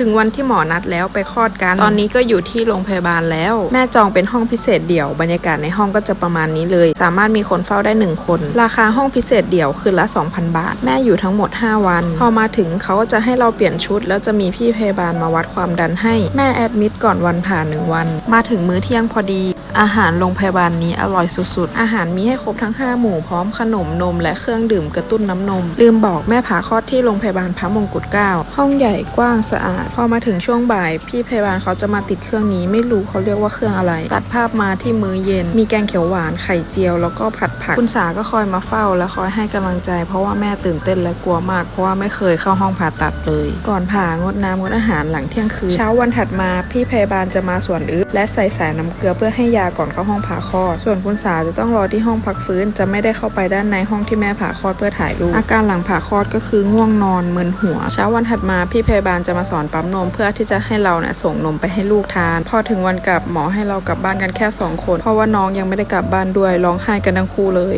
ถึงวันที่หมอนัดแล้วไปคลอดกัน ตอนนี้ก็อยู่ที่โรงพยาบาลแล้ว แม่จองเป็นห้องพิเศษเดี่ยว บรรยากาศในห้องก็จะประมาณนี้เลย สามารถมีคนเฝ้าได้หนึ่งคน ราคาห้องพิเศษเดี่ยวคืนละ 2,000 บาท แม่อยู่ทั้งหมด 5 วัน พอมาถึงเขาก็จะให้เราเปลี่ยนชุด แล้วจะมีพี่พยาบาลมาวัดความดันให้ แม่แอดมิดก่อนวันผ่าหนึ่งวัน มาถึงมื้อเที่ยงพอดี อาหารโรงพยาบาลนี้อร่อยสุดๆ อาหารมีให้ครบทั้ง 5 หมู่พร้อมขนมนม และเครื่องดื่มกระตุ้นน้ำนม ลืมบอกแม่ผ่าคลอดที่โรงพยาบาลพระมงกุฎเกล้าห้องใหญ่กว้างสะอาด พอมาถึงช่วงบ่าย พี่พยาบาลเขาจะมาติดเครื่องนี้ไม่รู้เขาเรียกว่าเครื่องอะไร ตัดภาพมาที่มื้อเย็น มีแกงเขียวหวานไข่เจียว แล้วก็ผัดผักคุณสาก็คอยมาเฝ้า และคอยให้กำลังใจ เพราะว่าแม่ตื่นเต้นและกลัวมาก เพราะว่าไม่เคยเข้าห้องผ่าตัดเลย ก่อนผ่างดน้ำงดอาหารหลังเที่ยงคืนเช้าวันถัดมาพี่พยาบาลจะมาสวนอึและใส่สายน้ำเกลือเพื่อให้ยาก่อนเข้าห้องผ่าคลอด ส่วนคุณสาจะต้องรอที่ห้องพักฟื้น จะไม่ได้เข้าไปด้านในห้องที่แม่ผ่าคลอดเพื่อถ่ายรูปอาการหลังผ่าคลอดก็คือง่วงนอนมึนหัว เช้าวันถัดมาพี่พยาบาลจะมาสอนปั๊มนมเพื่อที่จะให้เราเนี่ยส่งนมไปให้ลูกทาน พอถึงวันกลับหมอให้เรากลับบ้านกันแค่สองคน เพราะว่าน้องยังไม่ได้กลับบ้านด้วยร้องไห้กันทั้งคู่เลย